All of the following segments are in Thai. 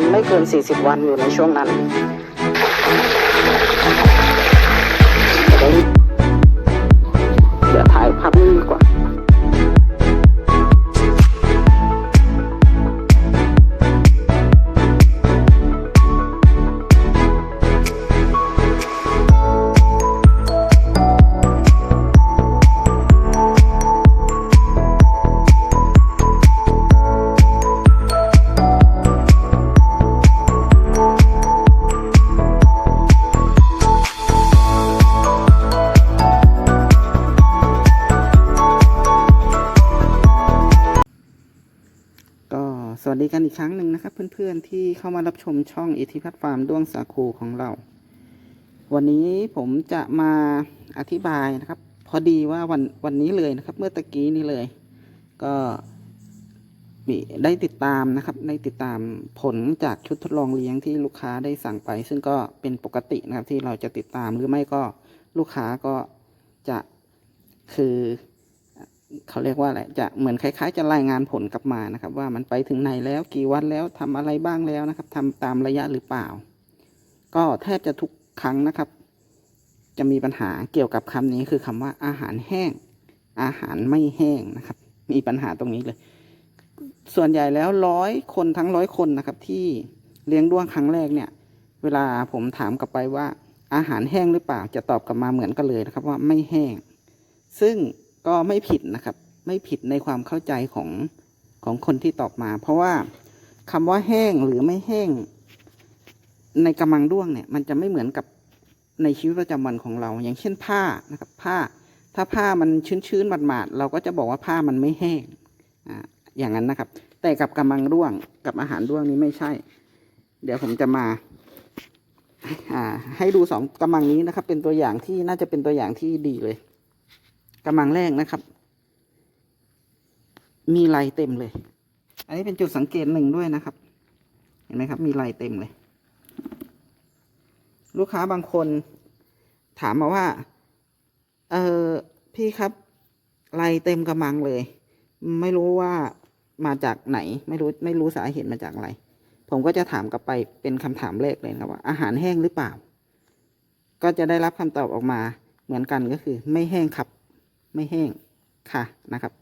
วันไม่เกิน 40 วันอยู่ในช่วงนั้น กันอีกครั้งหนึ่งนะครับ เพื่อนๆที่เข้ามารับชมช่องอิทธิพัฒน์ฟาร์มด้วงสาคูของเรา วันนี้ผมจะมาอธิบายนะครับ พอดีว่าวันวันนี้เลยนะครับ เมื่อตะกี้นี้เลย ก็มีได้ติดตามนะครับได้ติดตามผลจากชุดทดลองเลี้ยงที่ลูกค้าได้สั่งไป ซึ่งก็เป็นปกตินะครับที่เราจะติดตามหรือไม่ก็ลูกค้าก็จะคือ เขาเรียกว่าอะไรจะเหมือนคล้ายๆ จะรายงานผลกลับมานะครับ ว่ามันไปถึงไหนแล้วกี่วันแล้วทำอะไรบ้างแล้วนะครับทำตามระยะหรือเปล่า ก็แทบจะทุกครั้งนะครับ จะมีปัญหาเกี่ยวกับคำนี้คือคำว่าอาหารแห้ง อาหารไม่แห้งนะครับ มีปัญหาตรงนี้เลย ส่วนใหญ่แล้วร้อยคนทั้งร้อยคนนะครับ ที่เลี้ยงด้วงครั้งแรกเนี่ย เวลาผมถามกลับไปว่าอาหารแห้งหรือเปล่าจะตอบกลับมาเหมือนกันเลยนะครับว่าไม่แห้ง ซึ่ง ก็ไม่ผิดนะครับ ไม่ผิดในความเข้าใจของของคนที่ตอบมา เพราะว่าคำว่าแห้งหรือไม่แห้ง ในกำมังด้วงเนี่ย มันจะไม่เหมือนกับในชีวิตประจำวันของเรา อย่างเช่นผ้านะครับ ผ้า ถ้าผ้ามันชื้นๆหมาดๆเราก็จะบอกว่าผ้ามันไม่แห้งอ่าอย่างนั้นนะครับ แต่กับกำมังด้วงกับอาหารด้วงนี้ไม่ใช่ เดี๋ยวผมจะมาอ่าให้ดูสองกำมังนี้นะครับ เป็นตัวอย่างที่น่าจะเป็นตัวอย่างที่ดีเลย กำลังแรกนะครับ มีลายเต็มเลย อันนี้เป็นจุดสังเกตหนึ่งด้วยนะครับ เห็นไหมครับ มีลายเต็มเลย ลูกค้าบางคนถามมาว่า เออพี่ครับลายเต็มกระมังเลย ไม่รู้ว่ามาจากไหน ไม่รู้ไม่รู้สาเหตุมาจากอะไร ผมก็จะถามกลับไปเป็นคำถามแรกเลยครับว่าอาหารแห้งหรือเปล่า ก็จะได้รับคำตอบออกมาเหมือนกันก็คือ ไม่แห้งครับ ไม่แห้งค่ะนะครับ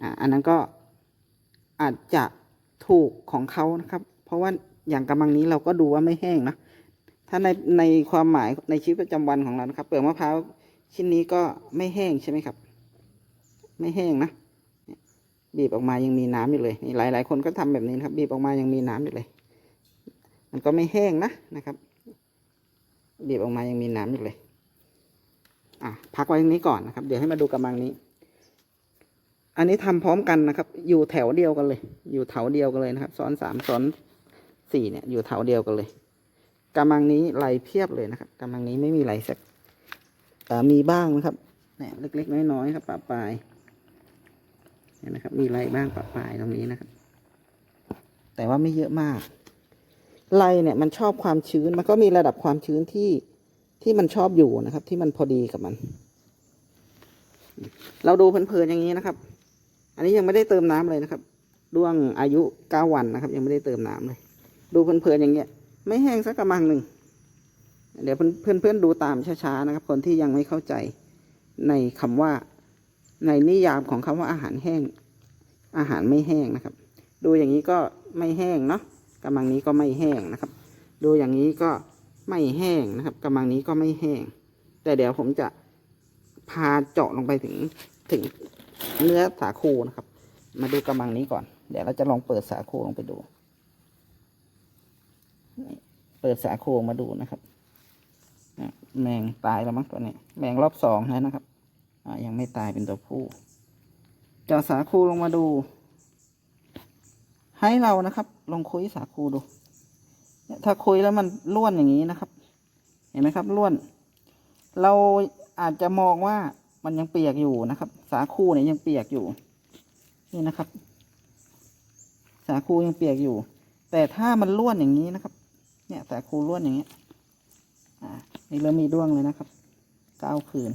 อ่าอันนั้นก็อาจจะถูกของเขานะครับ เพราะว่าอย่างกำลังนี้เราก็ดูว่าไม่แห้งนะถ้าในในความหมายในชีวิตประจำวันของเรานะครับ เปลือกมะพร้าวชิ้นนี้ก็ไม่แห้งใช่ไหมครับ ไม่แห้งนะบีบออกมายังมีน้ำอยู่เลยนี่หลายหลายคนก็ทำแบบนี้นะครับ บีบออกมายังมีน้ำอยู่เลย มันก็ไม่แห้งนะนะครับ บีบออกมายังมีน้ำอยู่เลย อะพักไว้ตรงนี้ก่อนนะครับ เดี๋ยวให้มาดูกำลังนี้ อันนี้ทำพร้อมกันนะครับ อยู่แถวเดียวกันเลย อยู่แถวเดียวกันเลยนะครับ ซ้อนสามซ้อนสี่เนี่ย อยู่แถวเดียวกันเลยกำลังนี้ไหลเพียบเลยนะครับกำลังนี้ไม่มีไหลสักแต่มีบ้างนะครับเนี่ยเล็ก ๆ น้อยๆครับปะปลายเห็นนะครับ มีไหลบ้างปะปลายตรงนี้นะครับ แต่ว่าไม่เยอะมากไหลเนี่ยมันชอบความชื้นมันก็มีระดับความชื้นที่ ที่มันชอบอยู่นะครับ ที่มันพอดีกับมัน เราดูเพลินๆอย่างนี้นะครับ อันนี้ยังไม่ได้เติมน้ำเลยนะครับด้วงอายุเก้าวันนะครับ ยังไม่ได้เติมน้ำเลย ดูเพลินๆอย่างเงี้ย ไม่แห้งสักกระมังหนึ่งเดี๋ยวเพื่อนๆดูตามช้าๆนะครับ คนที่ยังไม่เข้าใจในคำว่าในนิยามของคำว่าอาหารแห้ง อาหารไม่แห้งนะครับ ดูอย่างนี้ก็ไม่แห้งเนาะกระมังนี้ก็ไม่แห้งนะครับ ดูอย่างนี้ก็ ไม่แห้งนะครับกระมังนี้ก็ไม่แห้ง แต่เดี๋ยวผมจะพาเจาะลงไปถึงถึงเนื้อสาคูนะครับ มาดูกระมังนี้ก่อน เดี๋ยวเราจะลองเปิดสาคูลงไปดู เปิดสาคูมาดูนะครับแมงตายแล้วมั้งตัวนี้ แมงรอบสองแล้วนะครับยังไม่ตายเป็นตัวผู้เจาะสาคูลงมาดู ให้เรานะครับ ลองคุยสาคูดู ถ้าคุยแล้วมันล้วนอย่างนี้นะครับ เห็นไหมครับล้วน เราอาจจะมองว่ามันยังเปียกอยู่นะครับ สาคูเนี่ยยังเปียกอยู่ นี่นะครับ สาคูยังเปียกอยู่ แต่ถ้ามันล้วนอย่างนี้นะครับ เนี่ย สาคูล้วนอย่างเงี้ย อ่า นี่เริ่มมีด้วงเลยนะครับเก้าคืน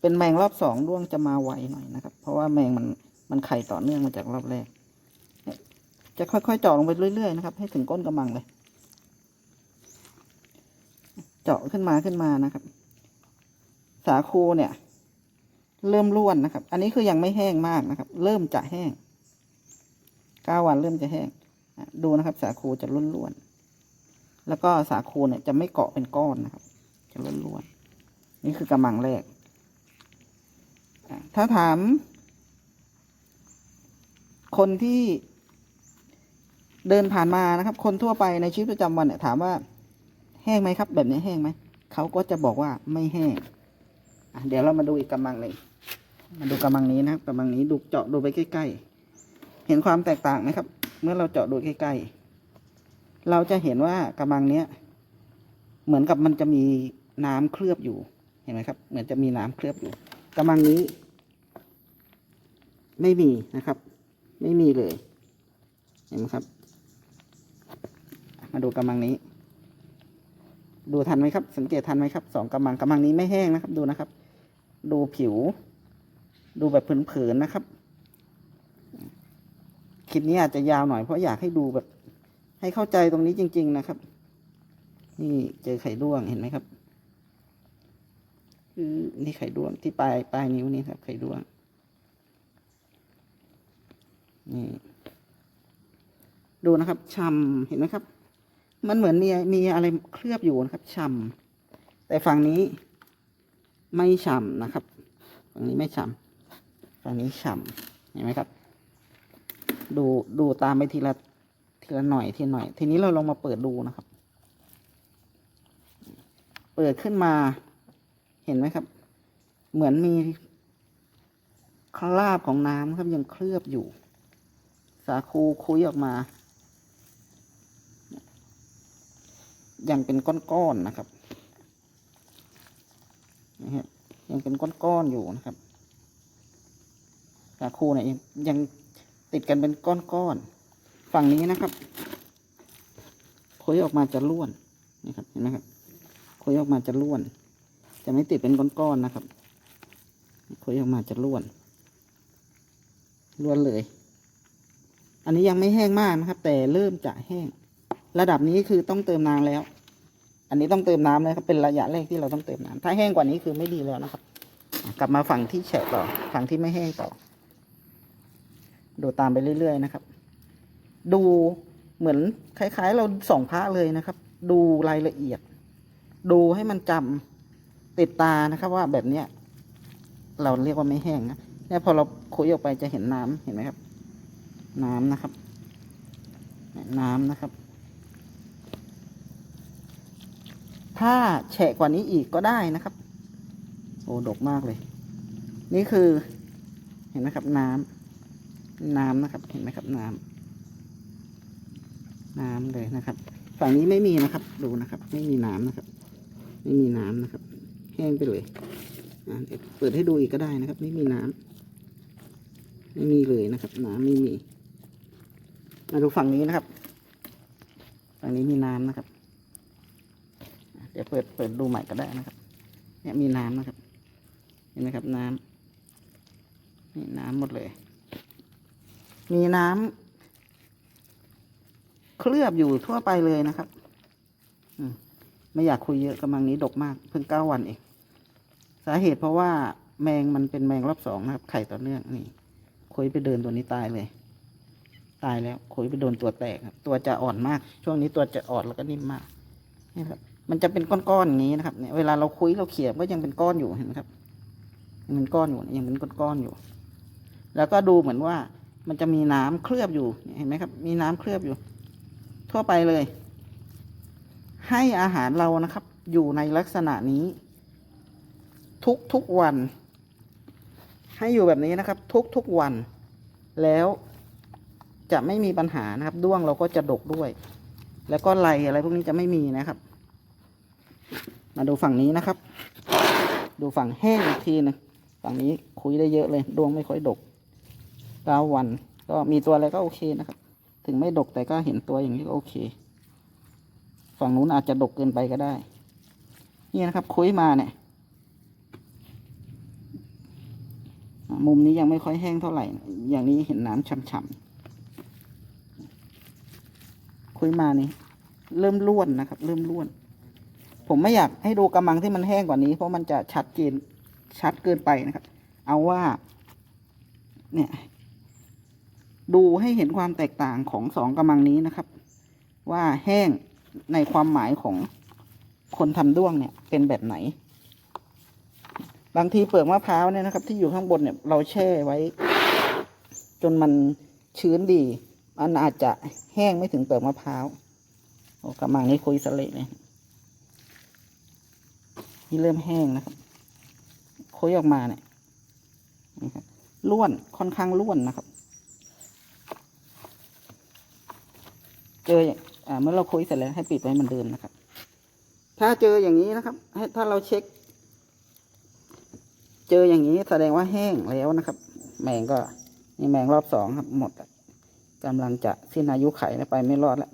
เป็นแมงรอบสองด้วงจะมาไวหน่อยนะครับ เพราะว่าแมงมันมันไข่ต่อเนื่องมาจากรอบแรกจะค่อยๆเจาะลงไปเรื่อยๆนะครับ ให้ถึงก้นกระมังเลย เจาะขึ้นมาขึ้นมานะครับ สาคูเนี่ย เริ่มร่วนนะครับ อันนี้คือยังไม่แห้งมากนะครับ เริ่มจะแห้งเก้าวันเริ่มจะแห้งดูนะครับ สาคูจะร่วนๆแล้วก็สาคูเนี่ยจะไม่เกาะเป็นก้อนนะครับ จะร่วนๆนี่คือกระมังแรกถ้าถาม คนที่เดินผ่านมานะครับ คนทั่วไปในชีวิตประจำวันเนี่ยถามว่า ห้งไหมครับ แบบนี้แห้งไหม เขาก็จะบอกว่าไม่แห้งเดี๋ยวเรามาดูอีกกำมังหนึ่งมาดูกำมังนี้นะครับกำมังนี้ดูเจาะดูไปใกล้ๆ เห็นความแตกต่างไหมครับ เมื่อเราเจาะดูใกล้ๆ เราจะเห็นว่ากำมังเนี้ย เหมือนกับมันจะมีน้ำเคลือบอยู่ เห็นไหมครับ เหมือนจะมีน้ำเคลือบอยู่กำมังนี้ ไม่มีนะครับ ไม่มีเลย เห็นไหมครับ มาดูกำมังนี้ ดูทันไหมครับ สังเกตทันไหมครับสองกำมังกำมังนี้ไม่แห้งนะครับ ดูนะครับ ดูผิว ดูแบบผินๆนะครับ คลิปนี้อาจจะยาวหน่อยเพราะอยากให้ดูแบบ ให้เข้าใจตรงนี้จริง ๆ นะครับ นี่เจอไข่ด้วงเห็นไหมครับคือนี่ไข่ด้วงที่ปลายปลายนิ้วนี่ครับ ไข่ด้วงนี่ดูนะครับชำเห็นไหมครับ มันเหมือนมีมีอะไรเคลือบอยู่นะครับชำแต่ฝั่งนี้ไม่ฉ่ำนะครับ ฝั่งนี้ไม่ฉ่ำฝั่งนี้ฉ่ำเห็นไหมครับ ดูดูตามไปทีละทีละหน่อยทีหน่อย ทีนี้เราลองมาเปิดดูนะครับ เปิดขึ้นมาเห็นไหมครับ เหมือนมีคราบของน้ำครับยังเคลือบอยู่ สาคูคุยออกมา ยังเป็นก้อนๆนะครับนะฮะยังเป็นก้อนๆอยู่นะครับสาคูเนี่ยยังยังติดกันเป็นก้อนๆฝั่งนี้นะครับคุยออกมาจะล้วนนี่ครับเห็นไหมครับคุยออกมาจะล้วน จะไม่ติดเป็นก้อนๆนะครับคุยออกมาจะล้วนล้วนเลย อันนี้ยังไม่แห้งมากนะครับ แต่เริ่มจะแห้ง ระดับนี้คือต้องเติมน้ำแล้ว อันนี้ต้องเติมน้ำเลยครับเป็นระยะแรกที่เราต้องเติมน้ำถ้าแห้งกว่านี้คือไม่ดีแล้วนะครับ กลับมาฝั่งที่แฉะต่อฝั่งที่ไม่แห้งต่อ ดูตามไปเรื่อยๆนะครับ ดูเหมือนคล้ายๆ เราส่องพระเลยนะครับ ดูรายละเอียด ดูให้มันจำติดตานะครับว่าแบบเนี้ยเราเรียกว่าไม่แห้งนะเนี่ยพอเราคุยออกไปจะเห็นน้ำเห็นไหมครับ น้ำนะครับ น้ำนะครับ ถ้าแฉะกว่านี้อีกก็ได้นะครับ โอ้ดกมากเลย นี่คือเห็นไหมครับน้ำน้ำนะครับ เห็นไหมครับน้ำน้ำเลยนะครับ ฝั่งนี้ไม่มีนะครับ ดูนะครับ ไม่มีน้ำนะครับ ไม่มีน้ำนะครับ แห้งไปเลยอะเปิดให้ดูอีกก็ได้นะครับ ไม่มีน้ำไม่มีเลยนะครับ น้ำไม่มีมาดูฝั่งนี้นะครับ ฝั่งนี้มีน้ำนะครับ ดี๋ยวเปิดเปิดดูใหม่ก็ได้นะครับ เนี่ยมีน้ำนะครับ เห็นไหมครับน้ำนี่น้ำหมดเลย มีน้ำเคลือบอยู่ทั่วไปเลยนะครับ อืมไม่อยากคุยเยอะกำลังนี้ดกมาก เพิ่งเก้าวันเอง สาเหตุเพราะว่าแมงมันเป็นแมงรอบสองนะครับ ไข่ต่อเนื่องนี่คุยไปเดินตัวนี้ตายเลย ตายแล้วคุยไปโดนตัวแตกครับ ตัวจะอ่อนมาก ช่วงนี้ตัวจะอ่อนแล้วก็นิ่มมากนี่ครับ มันจะเป็นก้อนๆอย่างนี้นะครับเนี่ยเวลาเราคุยเราเขี่ยก็ยังเป็นก้อนอยู่เห็นไหมครับยังเป็นก้อนอยู่ยังเป็นก้อนๆอยู่ แล้วก็ดูเหมือนว่ามันจะมีน้ำเคลือบอยู่เห็นไหมครับ มีน้ำเคลือบอยู่ ทั่วไปเลย ให้อาหารเรานะครับ อยู่ในลักษณะนี้ ทุกทุกๆวัน ให้อยู่แบบนี้นะครับ ทุกทุกๆวัน แล้วจะไม่มีปัญหานะครับ ด้วงเราก็จะดกด้วย แล้วก็ไรอะไรพวกนี้จะไม่มีนะครับ มาดูฝั่งนี้นะครับ ดูฝั่งแห้งอีกทีหนึงฝั่งนี้คุยได้เยอะเลยดวงไม่ค่อยดกเก้าวัน ก็มีตัวอะไรก็โอเคนะครับ ถึงไม่ดกแต่ก็เห็นตัวอย่างนี้ก็โอเค ฝั่งนู้นอาจจะดกเกินไปก็ได้ นี่นะครับ คุยมาเนี่ยอะมุมนี้ยังไม่ค่อยแห้งเท่าไหร่ อย่างนี้เห็นน้ำฉ่ำๆคุยมานี่เริ่มร่วนนะครับ เริ่มร่วน ผมไม่อยากให้ดูกำมังที่มันแห้งกว่านี้ เพราะมันจะชัดเจนชัดเกินไปนะครับ เอาว่า เนี่ย ดูให้เห็นความแตกต่างของสองกำมังนี้นะครับ ว่าแห้งในความหมายของคนทำด้วงเนี่ย เป็นแบบไหน บางทีเปลือกมะพร้าวเนี่ยนะครับ ที่อยู่ข้างบนเนี่ย เราแช่ไว้ จนมันชื้นดีมันอาจจะแห้งไม่ถึงเปลือกมะพร้าวโอ้กำมังนี้คุยสเละเลย นี่เริ่มแห้งนะครับคุยออกมาเนี่ยนะครับล้วนค่อนข้างล้วนนะครับ เจออย่างเมื่อเราคุยเสร็จแล้วให้ปิดไว้เหมือนเดิมนะครับ ถ้าเจออย่างนี้นะครับให้ถ้าเราเช็ค เจออย่างนี้แสดงว่าแห้งแล้วนะครับ แมงก็นี่แมงรอบสองครับ หมดแล้วกำลังจะสิ้นอายุไขแล้วไปไม่รอดแล้ว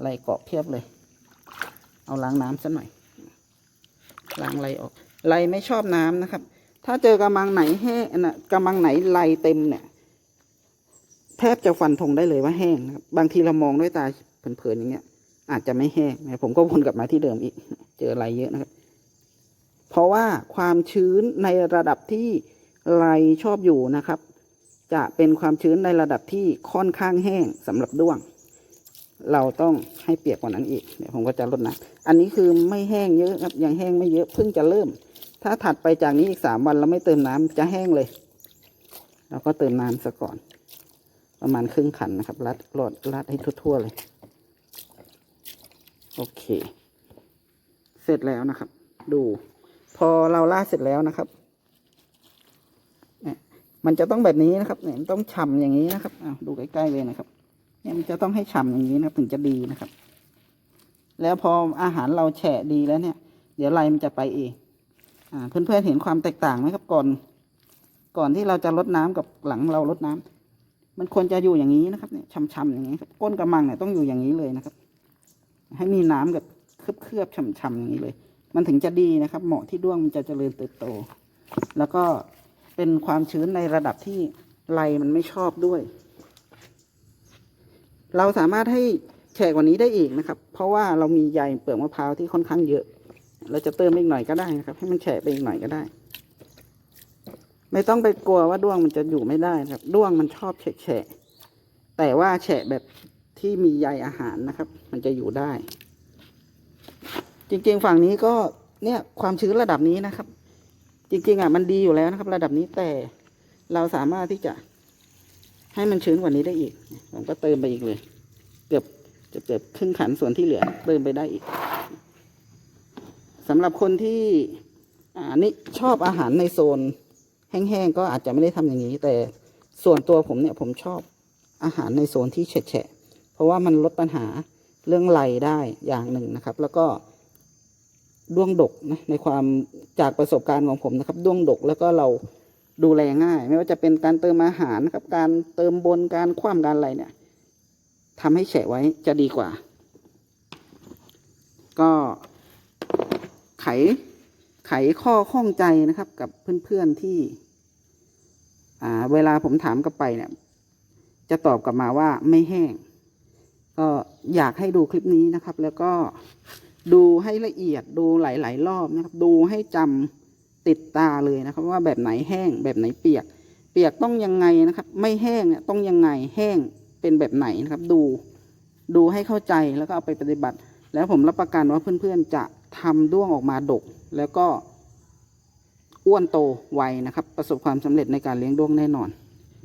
ไล่เกาะเพียบเลย เอาล้างน้ำซะหน่อย ล้างไรออกไรไม่ชอบน้ำนะครับ ถ้าเจอกระมังไหนแห้งนะกระมังไหนไรเต็มเนี่ย แทบจะฟันธงได้เลยว่าแห้งนะครับบางทีเรามองด้วยตาเผินๆอย่างเงี้ย อาจจะไม่แห้งนะผมก็วนกลับมาที่เดิมอีก เจอไรเยอะนะครับ เพราะว่าความชื้นในระดับที่ไรชอบอยู่นะครับ จะเป็นความชื้นในระดับที่ค่อนข้างแห้งสำหรับด้วง เราต้องให้เปียกกว่านั้นอีกเดี๋ยวผมก็จะลดน้ำอันนี้คือไม่แห้งเยอะครับยังแห้งไม่เยอะเพิ่งจะเริ่ม ถ้าถัดไปจากนี้อีกสามวันเราไม่เติมน้ำจะแห้งเลยเราก็เติมน้ำซะก่อน ประมาณครึ่งขันนะครับรัดรดรัดให้ทั่วๆเลย โอเค เสร็จแล้วนะครับ ดู พอเราลาดเสร็จแล้วนะครับเนี่ยมันจะต้องแบบนี้นะครับเนี่ยต้องฉ่ำอย่างนี้นะครับอ้าวดูใกล้ๆเลยนะครับ เนี่ยมันจะต้องให้ฉ่ำอย่างนี้นะครับถึงจะดีนะครับ แล้วพออาหารเราแฉะดีแล้วเนี่ย เดี๋ยวไรมันจะไปเองอ่าเพื่อนๆเห็นความแตกต่างไหมครับก่อน ก่อนที่เราจะลดน้ำกับหลังเราลดน้ำมันควรจะอยู่อย่างนี้นะครับเนี่ยช่ำๆอย่างนี้ครับก้นกระมังเนี่ยต้องอยู่อย่างนี้เลยนะครับ ให้มีน้ำกับเคลือบๆฉ่ำๆอย่างนี้เลย มันถึงจะดีนะครับ เหมาะที่ด้วงมันจะเจริญเติบโต แล้วก็เป็นความชื้นในระดับที่ไรมันไม่ชอบด้วย เราสามารถให้แฉะกว่านี้ได้อีกนะครับ เพราะว่าเรามีใยเปลือกมะพร้าวที่ค่อนข้างเยอะ เราจะเติมอีกหน่อยก็ได้นะครับ ให้มันแฉะไปอีกหน่อยก็ได้ ไม่ต้องไปกลัวว่าด้วงมันจะอยู่ไม่ได้นะครับ ด้วงมันชอบแฉะแต่ว่าแฉะแบบที่มีใยอาหารนะครับ มันจะอยู่ได้ จริงๆฝั่งนี้ก็เนี่ยความชื้นระดับนี้นะครับ จริงๆอะมันดีอยู่แล้วนะครับ ระดับนี้แต่เราสามารถที่จะ ให้มันชื้นกว่านี้ได้อีก ผมก็เติมไปอีกเลย เกือบจะเกือบครึ่งขันส่วนที่เหลือ เติมไปได้อีกสำหรับคนที่อ่านี่ชอบอาหารในโซน แห้งๆก็อาจจะไม่ได้ทำอย่างนี้ แต่ส่วนตัวผมเนี่ยผมชอบอาหารในโซนที่แฉะเพราะว่ามันลดปัญหาเรื่องไรได้อย่างหนึ่งนะครับ แล้วก็ด้วงดกนะในความจากประสบการณ์ของผมนะครับด้วงดกแล้วก็เรา ดูแลง่าย ไม่ว่าจะเป็นการเติมอาหารนะครับ การเติมบนการคว่ำการอะไรเนี่ยทำให้แฉะไว้จะดีกว่า ก็ไขไขข้อข้องใจนะครับ กับเพื่อนๆที่ อ่า เวลาผมถามกลับไปเนี่ย จะตอบกลับมาว่าไม่แห้ง ก็อยากให้ดูคลิปนี้นะครับ แล้วก็ดูให้ละเอียดดูหลาย ๆ รอบนะครับ ดูให้จำ ติดตาเลยนะครับ ว่าแบบไหนแห้งแบบไหนเปียก เปียกต้องยังไงนะครับ ไม่แห้งเนี่ยต้องยังไงแห้งเป็นแบบไหนนะครับ ดูดูให้เข้าใจแล้วก็เอาไปปฏิบัติ แล้วผมรับประกันว่าเพื่อนๆจะทำด้วงออกมาดก แล้วก็อ้วนโตไวนะครับ ประสบความสำเร็จในการเลี้ยงด้วงแน่นอน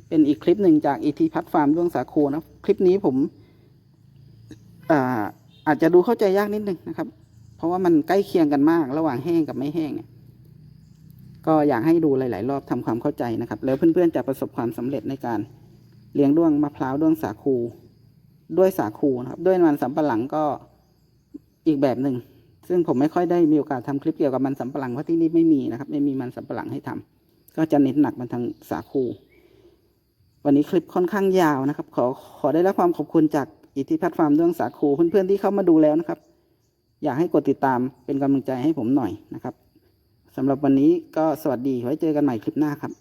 เป็นอีกคลิปหนึ่งจากอีทีพัทฟาร์มด้วงสาคูนะคลิปนี้ผมอาอาจจะดูเข้าใจยากนิดนึงนะครับ เพราะว่ามันใกล้เคียงกันมากระหว่างแห้งกับไม่แห้งเนี่ย ก็อยากให้ดูหลาย ๆ รอบทำความเข้าใจนะครับ แล้วเพื่อน ๆ จะประสบความสำเร็จในการเลี้ยงด้วงมะพร้าวด้วงสาคูด้วยสาคูนะครับ ด้วยมันสำปะหลังก็อีกแบบหนึ่งซึ่งผมไม่ค่อยได้มีโอกาสทำคลิปเกี่ยวกับมันสำปะหลังเพราะที่นี่ไม่มีนะครับ ไม่มีมันสำปะหลังให้ทำก็จะเน้นหนักมาทางสาคูวันนี้คลิปค่อนข้างยาวนะครับ ขอขอได้รับความขอบคุณจากอิทธิพัฒน์ฟาร์มเรื่องสาคูเพื่อนๆที่เข้ามาดูแล้วนะครับ อยากให้กดติดตามเป็นกำลังใจให้ผมหน่อยนะครับ สำหรับวันนี้ก็สวัสดีไว้เจอกันใหม่คลิปหน้าครับ